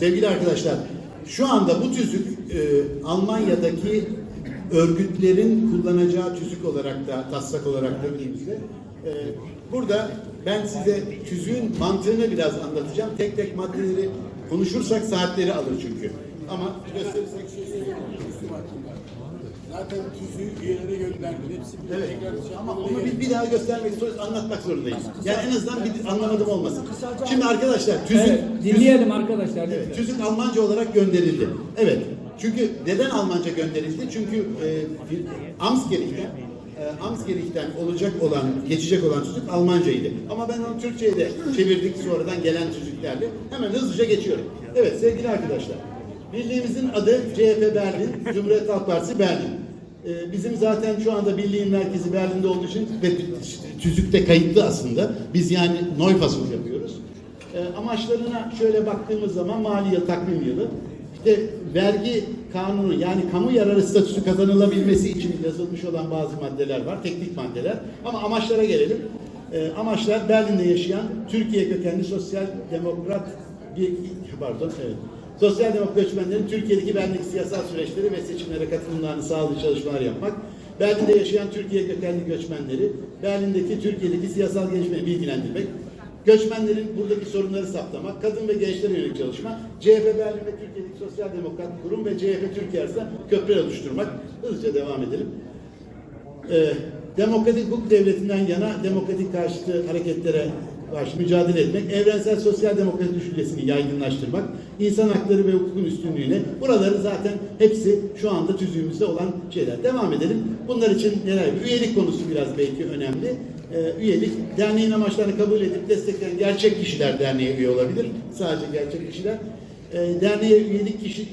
Sevgili arkadaşlar, şu anda bu tüzük e, Almanya'daki örgütlerin kullanacağı tüzük olarak da, taslak olarak da. E, burada ben size tüzüğün mantığını biraz anlatacağım. Tek tek maddeleri konuşursak saatleri alır çünkü. Ama gösterirsek Zaten tüzüğü üyelere gönderdi. Hepsi bir Evet. şey Ama onu bir, bir daha göstermek zorundayız, anlatmak zorundayız. Yani en azından bir anlamadım olmasın. Şimdi arkadaşlar tüzük, Evet, tüzük- dinleyelim arkadaşlar. Evet, tüzük Almanca olarak gönderildi. Evet. Çünkü neden Almanca gönderildi? Çünkü e, bir- Amtsgericht'ten e, Amtsgericht'ten olacak olan, geçecek olan tüzük Almancaydı. Ama ben onu Türkçe'ye de çevirdik sonradan gelen tüzüklerle. Hemen hızlıca geçiyorum. Evet sevgili arkadaşlar. Birliğimizin adı CHP Berlin, Cumhuriyet Halk Partisi Berlin. E, bizim zaten şu anda birliğin merkezi Berlin'de olduğu için ve tüzükte kayıtlı aslında. Biz yani Neufassung yapıyoruz. E, amaçlarına şöyle baktığımız zaman mali yıl, takvim yılı, işte vergi kanunu yani kamu yararı statüsü kazanılabilmesi için yazılmış olan bazı maddeler var, teknik maddeler. Ama amaçlara gelelim. E, amaçlar Berlin'de yaşayan Türkiye kökenli sosyal demokrat bir pardon evet. Sosyal demokrat göçmenlerin Türkiye'deki Berlin'deki siyasal süreçleri ve seçimlere katılımlarını sağlayıcı çalışmalar yapmak. Berlin'de yaşayan Türkiye kökenli göçmenleri Berlin'deki Türkiye'deki siyasal gelişmeyi bilgilendirmek. Göçmenlerin buradaki sorunları saptamak, kadın ve gençlere yönelik çalışma, CHP Berlin ve Türkiye'deki Sosyal Demokrat Kurum ve CHP Türkiye arasında köprü oluşturmak. Hızlıca devam edelim. Ee, demokratik hukuk devletinden yana demokratik karşıtı hareketlere karşı mücadele etmek, evrensel sosyal demokrasi düşüncesini yaygınlaştırmak, insan hakları ve hukukun üstünlüğüne, buraları zaten hepsi şu anda tüzüğümüzde olan şeyler. Devam edelim. Bunlar için neler? Üyelik konusu biraz belki önemli. Ee, üyelik, derneğin amaçlarını kabul edip destekleyen gerçek kişiler derneğe üye olabilir. Sadece gerçek kişiler. Ee, derneğe üyelik kişi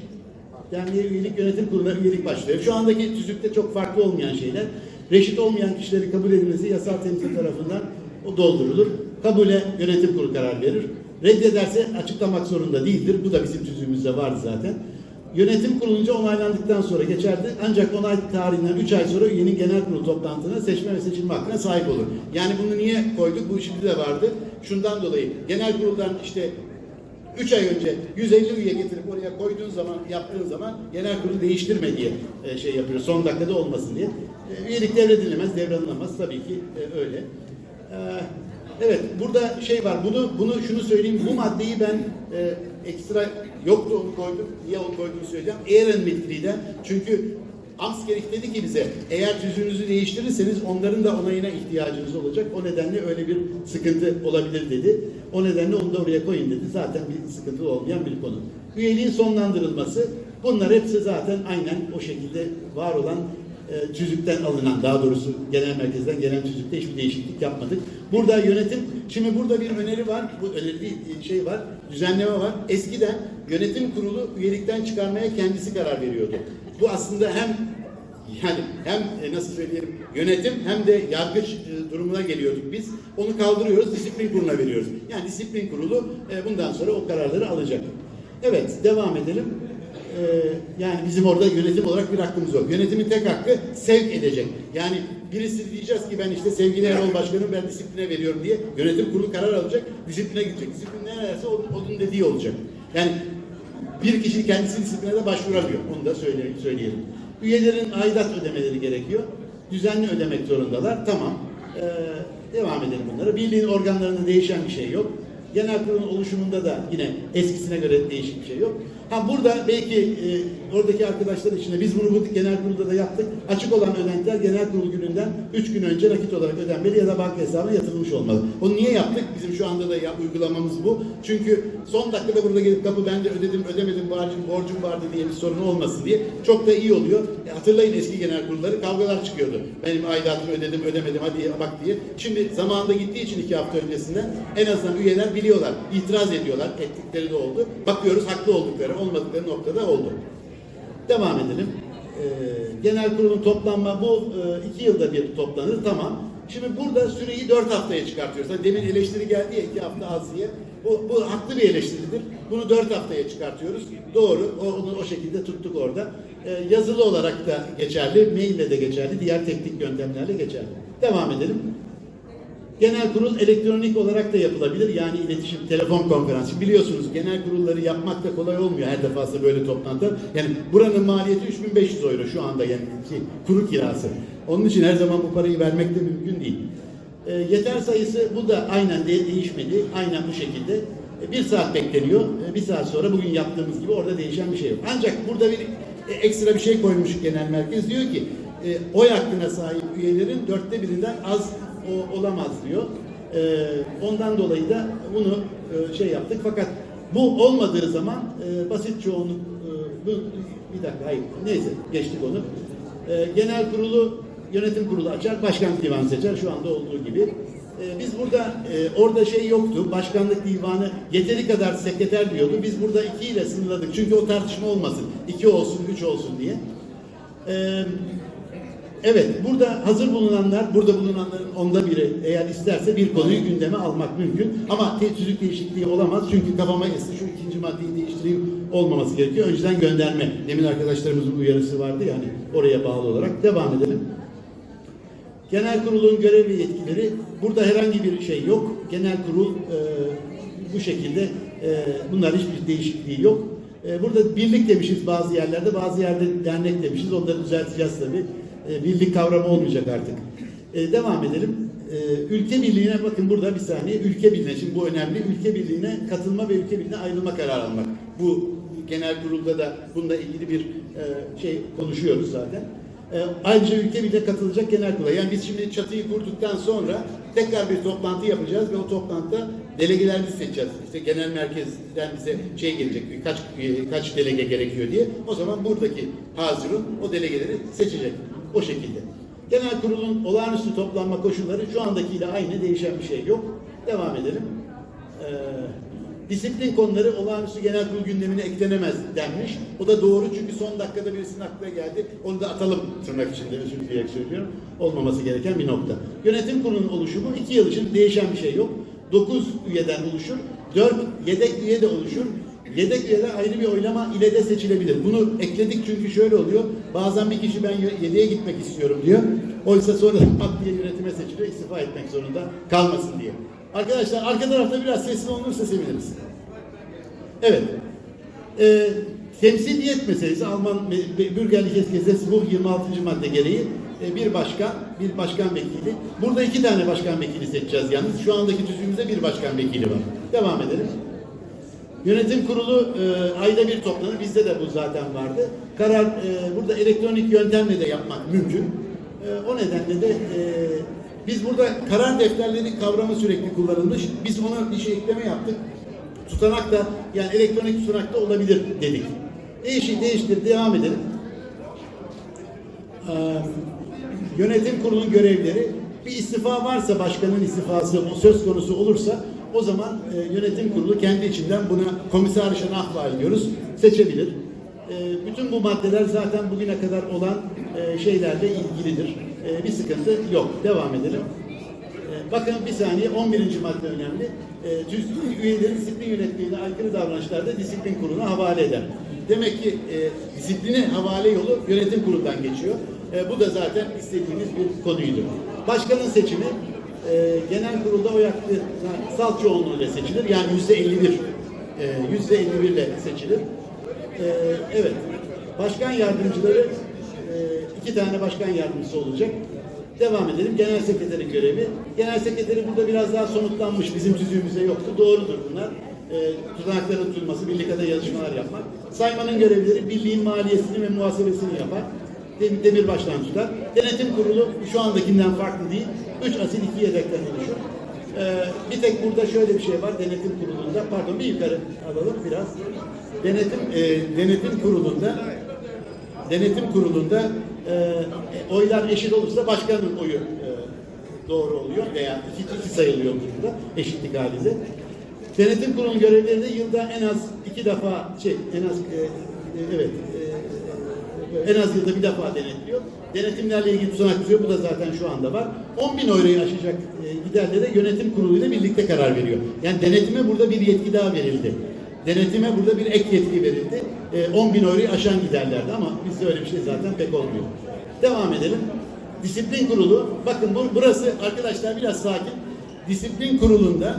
Derneğe üyelik yönetim kuruluna üyelik başlıyor. Şu andaki tüzükte çok farklı olmayan şeyler. Reşit olmayan kişileri kabul edilmesi yasal temsil tarafından o doldurulur. Kabule yönetim kurulu karar verir. Reddederse açıklamak zorunda değildir. Bu da bizim tüzüğümüzde vardı zaten. Yönetim kurulunca onaylandıktan sonra geçerli. Ancak onay tarihinden 3 ay sonra üyenin genel kurulu toplantısına seçme ve seçilme hakkına sahip olur. Yani bunu niye koyduk? Bu şimdi de vardı. Şundan dolayı genel kuruldan işte 3 ay önce 150 üye getirip oraya koyduğun zaman, yaptığın zaman genel kurulu değiştirme diye e, şey yapıyor. Son dakikada olmasın diye. E, üyelik devredilemez, devranılamaz. Tabii ki e, öyle. Evet, burada şey var. Bunu bunu şunu söyleyeyim. Bu maddeyi ben e, ekstra yoktu onu koydum. Niye onu koyduğumu söyleyeceğim. Ehrenmitglieder. Çünkü Amtsgericht dedi ki bize eğer tüzüğünüzü değiştirirseniz onların da onayına ihtiyacınız olacak. O nedenle öyle bir sıkıntı olabilir dedi. O nedenle onu da oraya koyun dedi. Zaten bir sıkıntı olmayan bir konu. Üyeliğin sonlandırılması bunlar hepsi zaten aynen o şekilde var olan e, tüzükten alınan daha doğrusu genel merkezden gelen tüzükte hiçbir değişiklik yapmadık. Burada yönetim, şimdi burada bir öneri var, bu öneri değil, şey var, düzenleme var. Eskiden yönetim kurulu üyelikten çıkarmaya kendisi karar veriyordu. Bu aslında hem yani hem e, nasıl söyleyelim yönetim hem de yargıç e, durumuna geliyorduk biz. Onu kaldırıyoruz, disiplin kuruluna veriyoruz. Yani disiplin kurulu e, bundan sonra o kararları alacak. Evet, devam edelim. Ee, yani bizim orada yönetim olarak bir hakkımız yok. Yönetimin tek hakkı sevk edecek. Yani birisi diyeceğiz ki ben işte sevgili Erol Başkanım ben disipline veriyorum diye yönetim kurulu karar alacak, disipline gidecek. Disiplin ne neresi onun, dediği olacak. Yani bir kişi kendisi disipline de başvuramıyor. Onu da söyle, söyleyelim. Üyelerin aidat ödemeleri gerekiyor. Düzenli ödemek zorundalar. Tamam. Ee, devam edelim bunlara. Birliğin organlarında değişen bir şey yok. Genel kurulun oluşumunda da yine eskisine göre değişik bir şey yok. Ha burada belki e, oradaki arkadaşlar içinde biz bunu bu genel kurulda da yaptık. Açık olan ödentiler genel kurul gününden 3 gün önce nakit olarak ödenmeli ya da banka hesabına yatırılmış olmalı. Onu niye yaptık? Bizim şu anda da ya, uygulamamız bu. Çünkü son dakikada burada gelip kapı ben de ödedim ödemedim borcum, borcum vardı diye bir sorun olmasın diye çok da iyi oluyor. E, hatırlayın eski genel kurulları kavgalar çıkıyordu. Benim aidatımı ödedim ödemedim hadi bak diye. Şimdi zamanında gittiği için iki hafta öncesinden en azından üyeler biliyorlar. itiraz ediyorlar. Ettikleri de oldu. Bakıyoruz haklı oldukları olmadıkları noktada oldu. Devam edelim. Ee, genel kurulun toplanma bu e, iki yılda bir toplanır tamam. Şimdi burada süreyi dört haftaya çıkartıyoruz. Hani demin eleştiri geldi ya iki hafta az diye. Bu, bu haklı bir eleştiridir. Bunu dört haftaya çıkartıyoruz. Doğru. Onu o şekilde tuttuk orada. Ee, yazılı olarak da geçerli. Maille de geçerli. Diğer teknik yöntemlerle geçerli. Devam edelim. Genel kurul elektronik olarak da yapılabilir. Yani iletişim, telefon konferansı. Biliyorsunuz genel kurulları yapmak da kolay olmuyor her defasında böyle toplantılar. Yani buranın maliyeti 3500 euro şu anda yani ki, kuru kirası. Onun için her zaman bu parayı vermek de mümkün değil. E, yeter sayısı bu da aynen de, değişmedi. Aynen bu şekilde. E, bir saat bekleniyor. E, bir saat sonra bugün yaptığımız gibi orada değişen bir şey yok. Ancak burada bir e, ekstra bir şey koymuş genel merkez. Diyor ki e, oy hakkına sahip üyelerin dörtte birinden az o, olamaz diyor. E, ondan dolayı da bunu e, şey yaptık. Fakat bu olmadığı zaman e, basit çoğunluk e, bu, bir dakika hayır neyse geçtik onu. E, genel kurulu yönetim kurulu açar, başkanlık divanı seçer şu anda olduğu gibi. E, biz burada e, orada şey yoktu. Başkanlık divanı yeteri kadar sekreter diyordu. Biz burada iki ile sınırladık. Çünkü o tartışma olmasın. iki olsun, üç olsun diye. E, Evet, burada hazır bulunanlar, burada bulunanların onda biri eğer isterse bir konuyu gündeme almak mümkün. Ama te- tüzük değişikliği olamaz. Çünkü kafama esti şu ikinci maddeyi değiştireyim olmaması gerekiyor. Önceden gönderme. Demin arkadaşlarımızın uyarısı vardı yani oraya bağlı olarak. Devam edelim. Genel kurulun görev ve yetkileri burada herhangi bir şey yok. Genel kurul e, bu şekilde e, bunlar hiçbir değişikliği yok. E, burada birlik demişiz bazı yerlerde, bazı yerde dernek demişiz. Onları düzelteceğiz tabii. E, birlik kavramı olmayacak artık. E, devam edelim. E, ülke birliğine bakın burada bir saniye. Ülke birliğine şimdi bu önemli. Ülke birliğine katılma ve ülke birliğine ayrılma kararı almak. Bu genel kurulda da bununla ilgili bir şey konuşuyoruz zaten. Ayrıca ülke bile katılacak genel kurula. Yani biz şimdi çatıyı kurduktan sonra tekrar bir toplantı yapacağız ve o toplantıda delegeler biz seçeceğiz. İşte genel merkezden bize şey gelecek, kaç kaç delege gerekiyor diye. O zaman buradaki hazırın o delegeleri seçecek. O şekilde. Genel kurulun olağanüstü toplanma koşulları şu andakiyle aynı değişen bir şey yok. Devam edelim. Ee, disiplin konuları olağanüstü genel kurul gündemine eklenemez denmiş. O da doğru çünkü son dakikada birisinin aklına geldi. Onu da atalım tırnak içinde özür dileyerek söylüyorum. Olmaması gereken bir nokta. Yönetim kurulunun oluşumu iki yıl için değişen bir şey yok. 9 üyeden oluşur. 4 yedek üye de oluşur. Yedek üyeler ayrı bir oylama ile de seçilebilir. Bunu ekledik çünkü şöyle oluyor. Bazen bir kişi ben yedeğe gitmek istiyorum diyor. Oysa sonra pat diye yönetime seçiliyor. istifa etmek zorunda kalmasın diye. Arkadaşlar arka tarafta biraz sesli olursa seviniriz. Evet. Ee, temsiliyet meselesi Alman Be- Bürgerliches Gesetzbuch 26. madde gereği e, bir başkan, bir başkan vekili. Burada iki tane başkan vekili seçeceğiz yalnız. Şu andaki tüzüğümüzde bir başkan vekili var. Devam edelim. Yönetim kurulu e, ayda bir toplanır. Bizde de bu zaten vardı. Karar e, burada elektronik yöntemle de yapmak mümkün. E, o nedenle de e, biz burada karar defterleri kavramı sürekli kullanılmış. Biz ona bir şey ekleme yaptık. Tutanak da yani elektronik tutanak da olabilir dedik. Değişik değiştir devam edelim. Ee, yönetim kurulunun görevleri bir istifa varsa başkanın istifası söz konusu olursa o zaman e, yönetim kurulu kendi içinden buna komiser şanahva diyoruz seçebilir. E, bütün bu maddeler zaten bugüne kadar olan e, şeylerle ilgilidir. E, bir sıkıntı yok. Devam edelim. E, Bakın bir saniye 11. madde önemli. E, tüz, üyeleri disiplin yönetmeliğine aykırı davranışlarda disiplin kuruluna havale eder. Demek ki e, disipline havale yolu yönetim kurulundan geçiyor. E, bu da zaten istediğimiz bir konuydu. Başkanın seçimi e, genel kurulda oy hakkı salt çoğunluğuyla seçilir. Yani yüzde 51. e, Yüzde 51 ile seçilir. E, evet. Başkan yardımcıları e, iki tane başkan yardımcısı olacak. Devam edelim. Genel sekreterin görevi. Genel sekreteri burada biraz daha somutlanmış. Bizim tüzüğümüzde yoktu. Doğrudur bunlar. E, tutanakların tutulması, birlikte yazışmalar yapmak. Saymanın görevleri birliğin maliyesini ve muhasebesini yapar. Dem- Demirbaş'tan tutar. Denetim kurulu şu andakinden farklı değil. Üç asil iki yedekten oluşur. E, bir tek burada şöyle bir şey var denetim kurulunda. Pardon bir yukarı alalım biraz. Denetim e, denetim kurulunda denetim kurulunda e, oylar eşit olursa başkanın oyu e, doğru oluyor veya iki, iki sayılıyor burada eşitlik halinde. Denetim kurulunun görevleri de yılda en az iki defa şey en az e, e, evet en az yılda bir defa denetliyor. Denetimlerle ilgili tutanak tutuyor. Bu da zaten şu anda var. 10 bin euroyu aşacak e, giderlere yönetim kuruluyla birlikte karar veriyor. Yani denetime burada bir yetki daha verildi. Denetime burada bir ek yetki verildi. E, 10 bin euroyu aşan giderlerde ama bizde öyle bir şey zaten pek olmuyor. Devam edelim. Disiplin kurulu. Bakın bu, burası arkadaşlar biraz sakin. disiplin kurulunda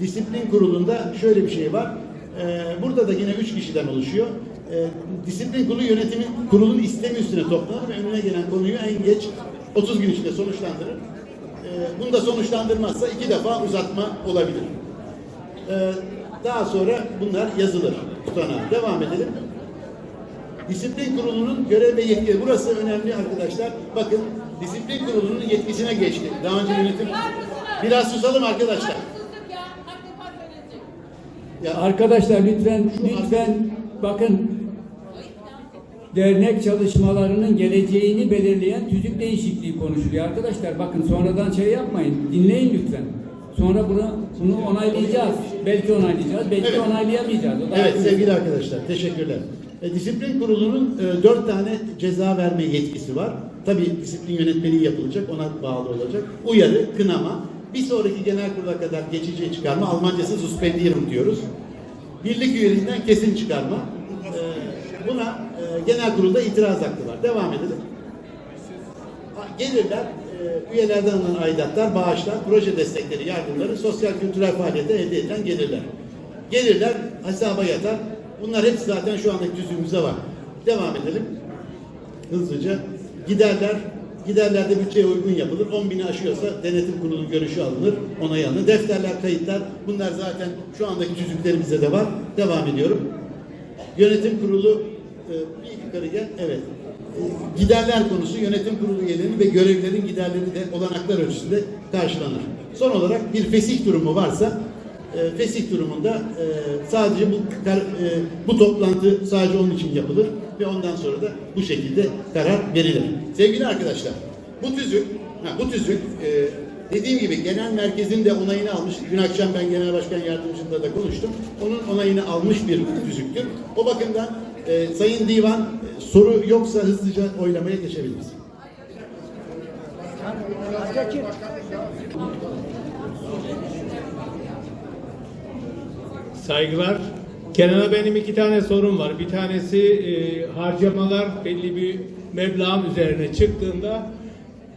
disiplin kurulunda şöyle bir şey var. Ee, burada da yine üç kişiden oluşuyor. Ee, disiplin kurulu yönetimin kurulun istemi üstüne toplanır ve önüne gelen konuyu en geç 30 gün içinde sonuçlandırır. Ee, bunu da sonuçlandırmazsa iki defa uzatma olabilir. Ee, daha sonra bunlar yazılır tutanağa. Devam edelim. Disiplin kurulunun görev ve yetkileri. Burası önemli arkadaşlar. Bakın disiplin kurulunun yetkisine geçti. Daha önce yönetim... Biraz susalım arkadaşlar. Ya, Arkadaşlar lütfen lütfen bakın dernek çalışmalarının geleceğini belirleyen tüzük değişikliği konuşuluyor arkadaşlar. Bakın sonradan şey yapmayın. Dinleyin lütfen. Sonra bunu bunu onaylayacağız. Belki onaylayacağız, belki Evet. onaylayamayacağız. O Evet ayrı sevgili arkadaşlar teşekkürler. E, disiplin kurulunun e, dört tane ceza verme yetkisi var. Tabi disiplin yönetmeliği yapılacak ona bağlı olacak. Uyarı, kınama, bir sonraki genel kurula kadar geçici çıkarma, Almancası suspendierung diyoruz. Birlik üyeliğinden kesin çıkarma. E, buna e, genel kurulda itiraz hakkı var. Devam edelim. Gelirler, e, üyelerden alınan aidatlar, bağışlar, proje destekleri, yardımları, sosyal kültürel faaliyete elde edilen gelirler. Gelirler hesaba yatar. Bunlar hepsi zaten şu andaki tüzüğümüzde var. Devam edelim. Hızlıca. Giderler, giderlerde bütçeye uygun yapılır. 10 bini aşıyorsa denetim kurulunun görüşü alınır, onayı alınır. Defterler, kayıtlar bunlar zaten şu andaki tüzüklerimizde de var. Devam ediyorum. Yönetim kurulu e, bir yukarı gel. Evet. E, Giderler konusu yönetim kurulu üyelerinin ve görevlerin giderleri de olanaklar ölçüsünde karşılanır. Son olarak bir fesih durumu varsa e, fesih durumunda e, sadece bu kar- e, bu toplantı sadece onun için yapılır ve ondan sonra da bu şekilde karar verilir. Sevgili arkadaşlar, bu tüzük, ha, bu tüzük e, dediğim gibi genel merkezin de onayını almış. Dün akşam ben genel başkan yardımcımla da konuştum. Onun onayını almış bir tüzüktür. O bakımdan e, Sayın Divan e, soru yoksa hızlıca oylamaya geçebiliriz. Saygılar. Kenan'a benim iki tane sorum var. Bir tanesi e, harcamalar belli bir meblağın üzerine çıktığında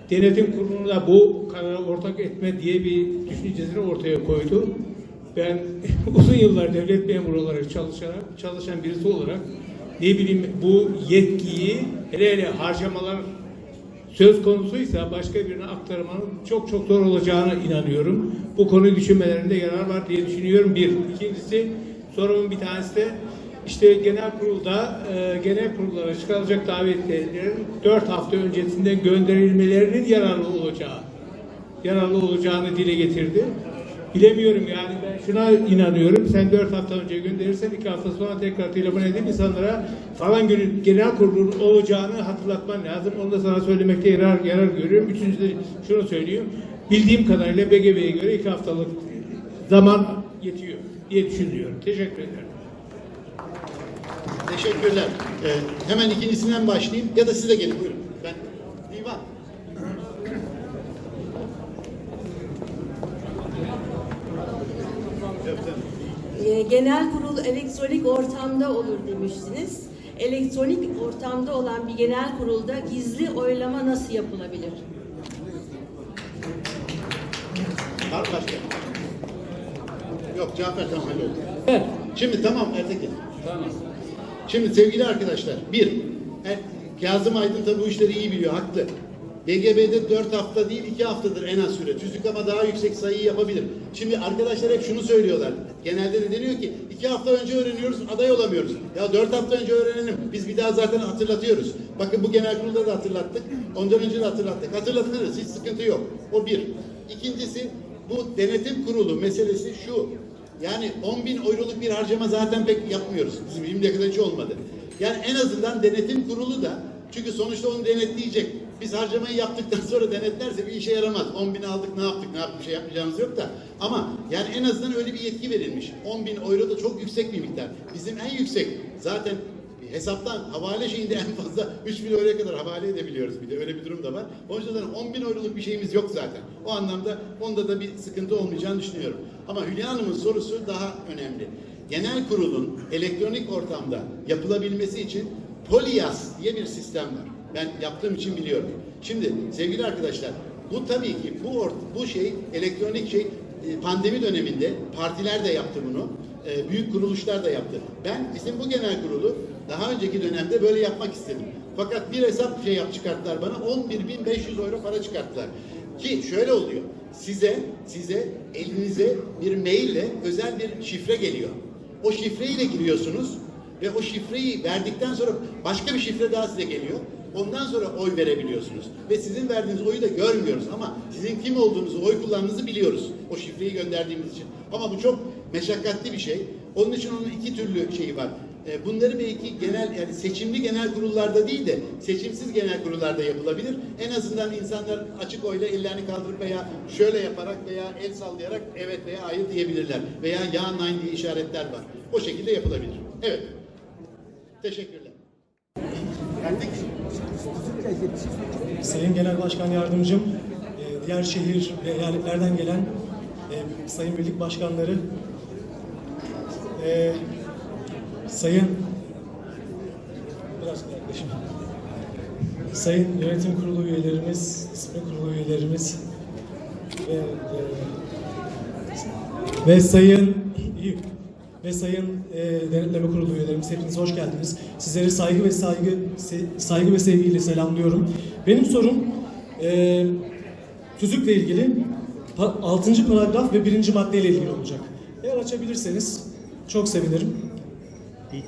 denetim kuruluna bu karara ortak etme diye bir düşüncesini ortaya koydu. Ben uzun yıllar devlet memuru olarak çalışarak, çalışan birisi olarak ne bileyim bu yetkiyi hele hele harcamalar söz konusuysa başka birine aktarmanın çok çok zor olacağına inanıyorum. Bu konuyu düşünmelerinde yarar var diye düşünüyorum. Bir. İkincisi sorumun bir tanesi de işte genel kurulda e, genel kurullara çıkarılacak davetlilerin dört hafta öncesinden gönderilmelerinin yararlı olacağı yararlı olacağını dile getirdi. Bilemiyorum yani ben şuna inanıyorum. Sen dört hafta önce gönderirsen iki hafta sonra tekrar telefon edip insanlara falan günün genel kurulun olacağını hatırlatman lazım. Onu da sana söylemekte yarar, yarar görüyorum. Üçüncü de şunu söyleyeyim. Bildiğim kadarıyla BGB'ye göre iki haftalık zaman yetiyor diye düşünüyorum. Teşekkür ederim. Teşekkürler. E, hemen ikincisinden başlayayım ya da siz de gelin buyurun. Ben Divan. Ee, Genel kurul elektronik ortamda olur demiştiniz. Elektronik ortamda olan bir genel kurulda gizli oylama nasıl yapılabilir? Var mı başka? Yok Cafer tamam halloldu. Evet. Şimdi tamam Ertekin. Tamam. Şimdi sevgili arkadaşlar, bir, er, Kazım Aydın da bu işleri iyi biliyor, haklı. BGB'de 4 hafta değil 2 haftadır en az süre. Tüzük ama daha yüksek sayıyı yapabilir. Şimdi arkadaşlar hep şunu söylüyorlar. Genelde de deniyor ki 2 hafta önce öğreniyoruz, aday olamıyoruz. Ya 4 hafta önce öğrenelim. Biz bir daha zaten hatırlatıyoruz. Bakın bu genel kurulda da hatırlattık. Ondan önce de hatırlattık. Hatırlatırız, hiç sıkıntı yok. O bir. İkincisi bu denetim kurulu meselesi şu. Yani 10 bin euroluk bir harcama zaten pek yapmıyoruz. Bizim şimdiye kadar hiç olmadı. Yani en azından denetim kurulu da çünkü sonuçta onu denetleyecek. Biz harcamayı yaptıktan sonra denetlerse bir işe yaramaz. 10 bin aldık ne yaptık ne yaptık bir şey yapmayacağımız yok da. Ama yani en azından öyle bir yetki verilmiş. 10 bin euro da çok yüksek bir miktar. Bizim en yüksek zaten hesaptan havale şeyinde en fazla 3 bin euroya kadar havale edebiliyoruz bir de öyle bir durum da var. O yüzden 10 bin euroluk bir şeyimiz yok zaten. O anlamda onda da bir sıkıntı olmayacağını düşünüyorum. Ama Hülya Hanım'ın sorusu daha önemli. Genel kurulun elektronik ortamda yapılabilmesi için Polyas diye bir sistem var. Ben yaptığım için biliyorum. Şimdi sevgili arkadaşlar Bu tabii ki bu bu şey elektronik şey e, pandemi döneminde partiler de yaptı bunu. E, büyük kuruluşlar da yaptı. Ben bizim bu genel kurulu daha önceki dönemde böyle yapmak istedim. Fakat bir hesap şey yap çıkarttılar bana 11.500 euro para çıkarttılar. Ki şöyle oluyor. Size size elinize bir maille özel bir şifre geliyor. O şifreyle giriyorsunuz ve o şifreyi verdikten sonra başka bir şifre daha size geliyor. Ondan sonra oy verebiliyorsunuz. Ve sizin verdiğiniz oyu da görmüyoruz ama sizin kim olduğunuzu, oy kullandığınızı biliyoruz. O şifreyi gönderdiğimiz için. Ama bu çok meşakkatli bir şey. Onun için onun iki türlü şeyi var. E, Bunları belki genel yani seçimli genel kurullarda değil de seçimsiz genel kurullarda yapılabilir. En azından insanlar açık oyla ellerini kaldırıp veya şöyle yaparak veya el sallayarak evet veya hayır diyebilirler. Veya ya nein diye işaretler var. O şekilde yapılabilir. Evet. Teşekkürler. Geldik. Sayın Genel Başkan Yardımcım, e, diğer şehir ve eyaletlerden gelen e, Sayın Birlik Başkanları, Sayın biraz yaklaşım. Sayın Yönetim Kurulu üyelerimiz, Disiplin Kurulu üyelerimiz ve e, ve Sayın ve Sayın e, Denetleme Kurulu üyelerimiz hepiniz hoş geldiniz. Sizleri saygı ve saygı se- saygı ve sevgiyle selamlıyorum. Benim sorum e, tüzükle ilgili 6. paragraf ve 1. maddeyle ilgili olacak. Eğer açabilirseniz çok sevinirim. Ee,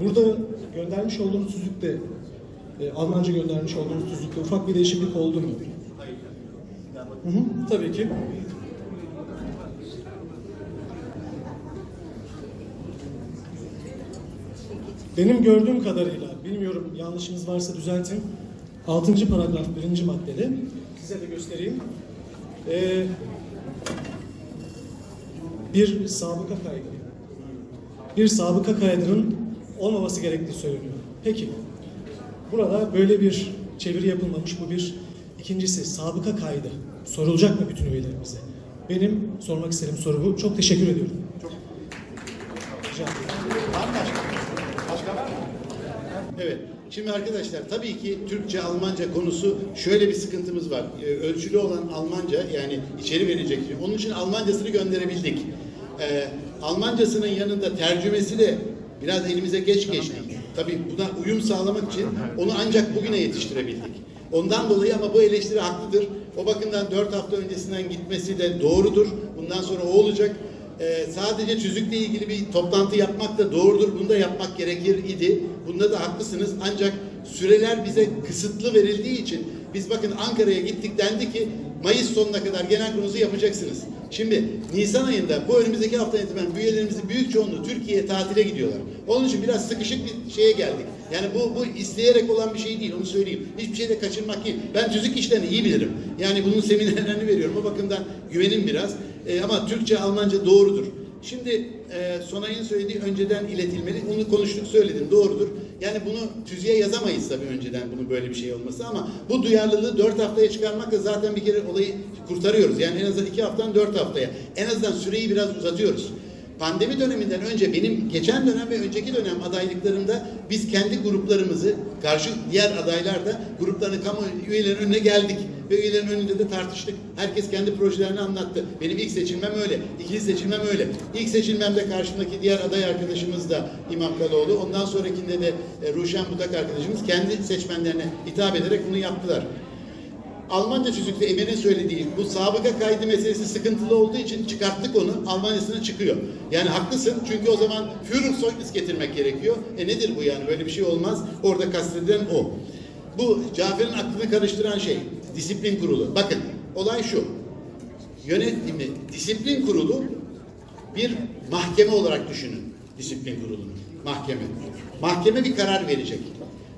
burada göndermiş olduğunuz tüzükte, e, Almanca göndermiş olduğunuz tüzükte ufak bir değişiklik oldu mu? Hı hı, tabii ki. Benim gördüğüm kadarıyla, bilmiyorum yanlışınız varsa düzeltin. 6. paragraf 1. maddede, size de göstereyim. Ee, bir sabıka kaydı bir sabıka kaydının olmaması gerektiği söyleniyor. Peki, burada böyle bir çeviri yapılmamış, bu bir. İkincisi, sabıka kaydı sorulacak mı bütün üyelerimize? Benim sormak istediğim soru bu. Çok teşekkür ediyorum. Rica ederim. Var mı başka? Başka var mı? Evet. Şimdi arkadaşlar tabii ki Türkçe Almanca konusu şöyle bir sıkıntımız var. Ee, ölçülü olan Almanca yani içeri verecek. Onun için Almancasını gönderebildik. Ee, Almancasının yanında tercümesi de biraz elimize geç geçti. Tabii buna uyum sağlamak için onu ancak bugüne yetiştirebildik. Ondan dolayı ama bu eleştiri haklıdır. O bakımdan dört hafta öncesinden gitmesi de doğrudur. Bundan sonra o olacak. Ee, sadece tüzükle ilgili bir toplantı yapmak da doğrudur. Bunu da yapmak gerekir idi. Bunda da haklısınız. Ancak süreler bize kısıtlı verildiği için biz bakın Ankara'ya gittik dendi ki Mayıs sonuna kadar genel kurulunuzu yapacaksınız. Şimdi Nisan ayında bu önümüzdeki haftadan itibaren üyelerimizin büyük çoğunluğu Türkiye'ye tatile gidiyorlar. Onun için biraz sıkışık bir şeye geldik. Yani bu, bu isteyerek olan bir şey değil onu söyleyeyim. Hiçbir şey de kaçırmak değil. Ben tüzük işlerini iyi bilirim. Yani bunun seminerlerini veriyorum. O bakımdan güvenim biraz. Ee, ama Türkçe, Almanca doğrudur. Şimdi e, Sonay'ın söylediği önceden iletilmeli. Onu konuştuk söyledim doğrudur. Yani bunu tüzüğe yazamayız tabii önceden bunun böyle bir şey olması ama bu duyarlılığı dört haftaya çıkarmakla zaten bir kere olayı kurtarıyoruz. Yani en azından iki haftadan dört haftaya. En azından süreyi biraz uzatıyoruz. Pandemi döneminden önce benim geçen dönem ve önceki dönem adaylıklarımda biz kendi gruplarımızı karşı diğer adaylar da gruplarını kamu üyelerinin önüne geldik ve önünde de tartıştık. Herkes kendi projelerini anlattı. Benim ilk seçilmem öyle. ikinci seçilmem öyle. İlk seçilmemde karşımdaki diğer aday arkadaşımız da İmam Kaloğlu. Ondan sonrakinde de e, Ruşen Budak arkadaşımız kendi seçmenlerine hitap ederek bunu yaptılar. Almanca tüzükte Emir'in söylediği bu sabıka kaydı meselesi sıkıntılı olduğu için çıkarttık onu. Almancasına çıkıyor. Yani haklısın çünkü o zaman Führerzeugnis getirmek gerekiyor. E nedir bu yani böyle bir şey olmaz. Orada kastedilen o. Bu Cafer'in aklını karıştıran şey disiplin kurulu. Bakın olay şu. Yönetimi disiplin kurulu bir mahkeme olarak düşünün disiplin kurulunu. Mahkeme. Mahkeme bir karar verecek.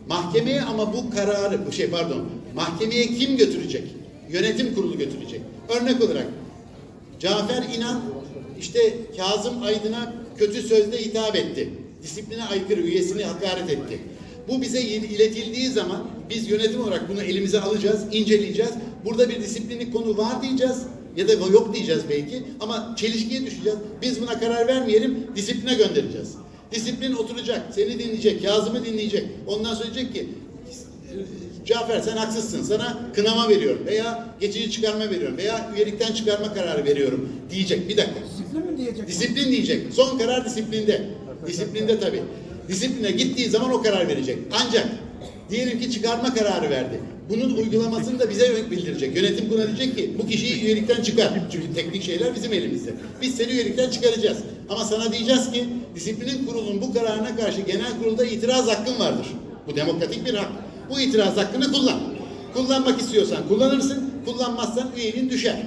Mahkemeye ama bu kararı, bu şey pardon, mahkemeye kim götürecek? Yönetim kurulu götürecek. Örnek olarak Cafer İnan işte Kazım Aydın'a kötü sözle hitap etti. Disipline aykırı üyesini hakaret etti. Bu bize iletildiği zaman biz yönetim olarak bunu elimize alacağız, inceleyeceğiz. Burada bir disiplinlik konu var diyeceğiz. Ya da yok diyeceğiz belki ama çelişkiye düşeceğiz. Biz buna karar vermeyelim, disipline göndereceğiz. Disiplin oturacak, seni dinleyecek, Kazım'ı dinleyecek. Ondan sonra diyecek ki Cafer sen haksızsın. Sana kınama veriyorum veya geçici çıkarma veriyorum veya üyelikten çıkarma kararı veriyorum diyecek. Bir dakika. Disiplin mi diyecek? Disiplin diyecek. Son karar disiplinde. Disiplinde tabii. Disipline gittiği zaman o karar verecek. Ancak diyelim ki çıkarma kararı verdi. Bunun uygulamasını da bize bildirecek. Yönetim buna diyecek ki bu kişiyi üyelikten çıkar. Çünkü teknik şeyler bizim elimizde. Biz seni üyelikten çıkaracağız. Ama sana diyeceğiz ki disiplin kurulunun bu kararına karşı genel kurulda itiraz hakkın vardır. Bu demokratik bir hak. Bu itiraz hakkını kullan. Kullanmak istiyorsan kullanırsın. Kullanmazsan üyeliğin düşer.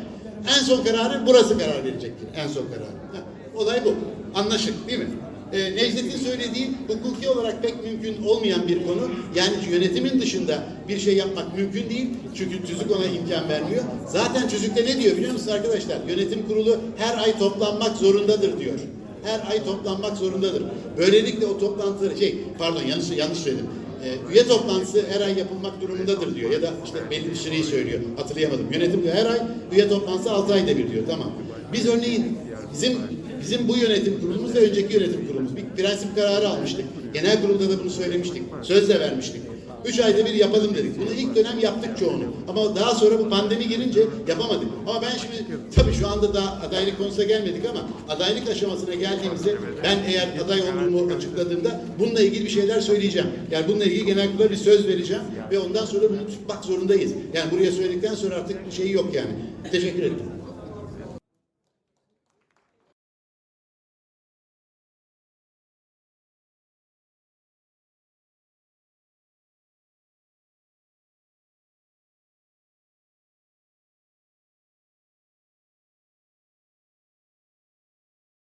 En son kararı burası karar verecektir. En son kararı. Olay bu. Anlaşık değil mi? Ee, Necdet'in söylediği hukuki olarak pek mümkün olmayan bir konu. Yani yönetimin dışında bir şey yapmak mümkün değil. Çünkü tüzük ona imkan vermiyor. Zaten tüzükte ne diyor biliyor musunuz arkadaşlar? Yönetim kurulu her ay toplanmak zorundadır diyor. Her ay toplanmak zorundadır. Böylelikle o toplantıları şey pardon yanlış yanlış söyledim. Ee, üye toplantısı her ay yapılmak durumundadır diyor. Ya da işte belli bir süreyi söylüyor. Hatırlayamadım. Yönetim diyor her ay üye toplantısı 6 ayda bir diyor. Tamam. Biz örneğin bizim bizim bu yönetim kurulumuz ve önceki yönetim kurulumuz bir prensip kararı almıştık. Genel kurulda da bunu söylemiştik. Söz de vermiştik. Üç ayda bir yapalım dedik. Bunu ilk dönem yaptık çoğunu. Ama daha sonra bu pandemi gelince yapamadık. Ama ben şimdi tabii şu anda daha adaylık konusuna gelmedik ama adaylık aşamasına geldiğimizde ben eğer aday olduğumu açıkladığımda bununla ilgili bir şeyler söyleyeceğim. Yani bununla ilgili genel kurula bir söz vereceğim ve ondan sonra bunu tutmak zorundayız. Yani buraya söyledikten sonra artık bir şey yok yani. Teşekkür ederim.